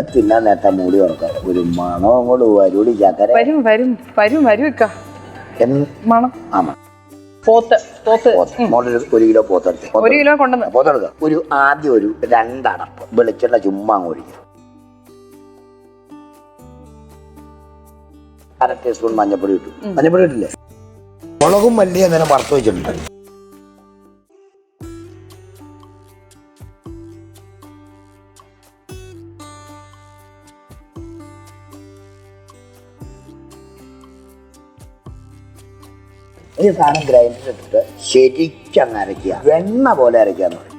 തിന്നാൻ നേരത്തെ മൂടി ഉറക്കാം ഒരു മണം അങ്ങോട്ട് വരുടി ചക്കര. വരും വരും വരും വരും ഇക്ക. എന്ന് മണം. ആമ പോത്ത് പോത്ത്. മോളിൽ ഒരു കിലോ പോത്തെടുത്ത് ഒരു കിലോ കൊണ്ടുവന്ന്. പോത്തെടുക്കുക ഒരു ആദ്യം ഒരു രണ്ടടപ്പ് വെളിച്ചെണ്ണ ചുമ്മാ അങ്ങ് ഒഴിക്കുക. അര ടീസ്പൂൺ മഞ്ഞപ്പൊടി ഇട്ടു. മഞ്ഞപ്പൊടി ഇട്ടില്ലേ? മുളകും മല്ലിയും അന്നേരം വറുത്ത് വെച്ചിട്ടുണ്ട്. ഈ സാധനം ഗ്രൈൻഡർ ഇട്ടിട്ട് ശരിക്കങ്ങ് അരയ്ക്കുക. വെണ്ണ പോലെ അരയ്ക്കാന്ന് പറയും.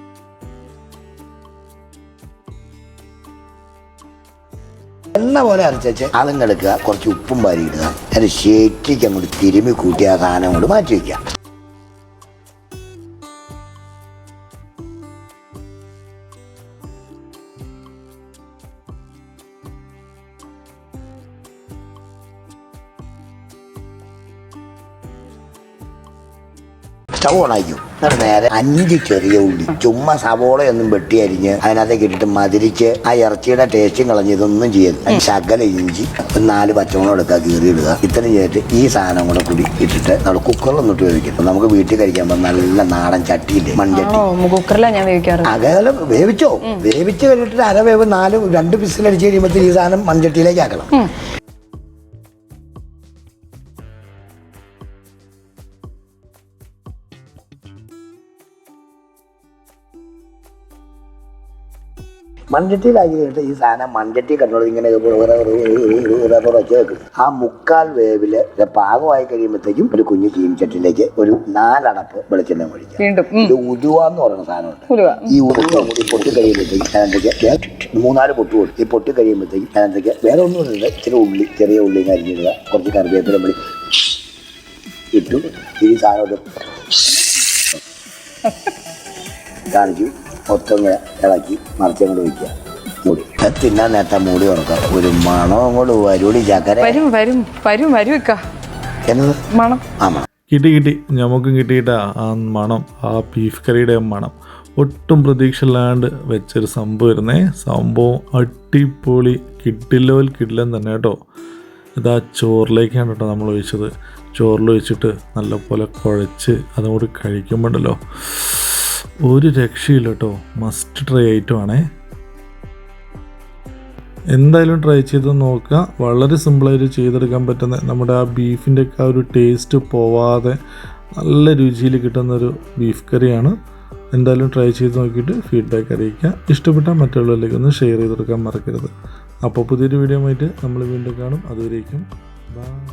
എണ്ണ പോലെ അരച്ചേച്ച് അതും എടുക്കുക. കുറച്ച് ഉപ്പും വാരി ഇടുക. അത് ശരിക്കും അങ്ങോട്ട് തിരുമ്മി കൂട്ടി ആ സാധനം കൊണ്ട് മാറ്റി വയ്ക്കുക സ്റ്റവ് ഓണാക്കും എന്നിട്ട് നേരെ അഞ്ച് ചെറിയ ഉള്ളി. ചുമ്മാ സവോളയൊന്നും വെട്ടി അരിഞ്ഞ് അതിനകത്തേക്ക് ഇട്ടിട്ട് മതിരിച്ച് ആ ഇറച്ചിയുടെ ടേസ്റ്റും കളഞ്ഞ് ഇതൊന്നും ചെയ്യരുത്. അതിന് ശകല ഇഞ്ചി നാല് പച്ചമുളക് എടുക്കുക കീറി ഇടുക. ഇത്രയും ചെയ്തിട്ട് ഈ സാധനം കൂടെ കൂടി ഇട്ടിട്ട് നമ്മൾ കുക്കറിൽ ഇട്ട് വേവിക്കും നമുക്ക് വീട്ടിൽ കഴിക്കാൻ നല്ല നാടൻ ചട്ടിയില്ലേ മൺചട്ടി കുക്കറിലാണ് ഞാൻ വേവിക്കാറ്. അകലെ വേവിച്ചോ? വേവിച്ച് കഴിഞ്ഞിട്ട് അര വേവ് നാല് രണ്ട് പിസിലടിച്ച് കഴിയുമ്പോഴത്തേക്ക് ഈ സാധനം മൺചട്ടിയിലേക്ക് ആക്കണം. മൺചട്ടിയിലാക്കി കഴിഞ്ഞിട്ട് ഈ സാധനം മൺചട്ടി കണ്ടോളൂ ഇങ്ങനെ വെച്ച് വെക്കും ആ മുക്കാൽ വേവിൽ പാകമായി കഴിയുമ്പോഴത്തേക്കും ഒരു കുഞ്ഞു ചീനിച്ചട്ടിലേക്ക് ഒരു നാലടപ്പ് വെളിച്ചെണ്ണ മേടിക്കും. ഇത് ഉലുവ എന്ന് പറയുന്ന സാധനമുണ്ട് ഈ ഉരുവ കൂടി പൊട്ടി കഴിയുമ്പോഴത്തേക്കും അതിനകത്തേക്ക് മൂന്നാൽ പൊട്ട് കൊടുക്കും ഈ പൊട്ടി കഴിയുമ്പോഴത്തേക്കും അതിനകത്തേക്ക് വേറെ ഒന്നും ഇല്ല ഇച്ചിരി ഉള്ളി ചെറിയ ഉള്ളി കരിഞ്ഞിടുക കുറച്ച് കറിവേപ്പില പൊടി ഇട്ടു ഈ സാധനം കാണിച്ചു മൊത്തം ഇളക്കി മറിച്ചങ്ങോട്ട് വയ്ക്കുക. മൂടി. അത് തിന്നാൻ നേരത്തെ മൂടി ഉറക്കാം ഒരു മണം അങ്ങോട്ട് വരൂടി ചക്കര. വരും വരും വരും വരും ഇക്ക. എന്നത് മണം. ആമ കിട്ടി കിട്ടി. നമുക്കും കിട്ടിയിട്ട ആ മണം ആ ബീഫ് കറിയുടെ മണം. ഒട്ടും പ്രതീക്ഷയില്ലാണ്ട് വെച്ചൊരു സംഭവം ഇരുന്നേ സംഭവം അടിപൊളി. കിട്ടില്ലോൽ കിട്ടില്ലെന്ന് തന്നെ കേട്ടോ. ഇതാ ചോറിലേക്കാണ് കേട്ടോ നമ്മൾ ഒഴിച്ചത്. ചോറിൽ ഒഴിച്ചിട്ട് നല്ലപോലെ കുഴച്ച് അതും കൂടി കഴിക്കുമ്പോണ്ടല്ലോ. ഒരു രക്ഷയില്ല കേട്ടോ മസ്റ്റ് ട്രൈ ഐറ്റം ആണേ. എന്തായാലും ട്രൈ ചെയ്ത് നോക്കുക. വളരെ സിമ്പിളായിട്ട് ചെയ്തെടുക്കാൻ പറ്റുന്ന നമ്മുടെ ആ ബീഫിന്റെ ഒക്കെ ആ ഒരു ടേസ്റ്റ് പോവാതെ നല്ല രുചിയിൽ കിട്ടുന്നൊരു ബീഫ് കറിയാണ്. എന്തായാലും ട്രൈ ചെയ്ത് നോക്കിയിട്ട് ഫീഡ്ബാക്ക് അറിയിക്കുക. ഇഷ്ടപ്പെട്ടാൽ മറ്റുള്ളവരിലേക്ക് ഒന്ന് ഷെയർ ചെയ്തെടുക്കാൻ മറക്കരുത്. അപ്പോൾ പുതിയൊരു വീഡിയോ ആയിട്ട് നമ്മൾ വീണ്ടും കാണും. അതുവരേക്കും. ബൈ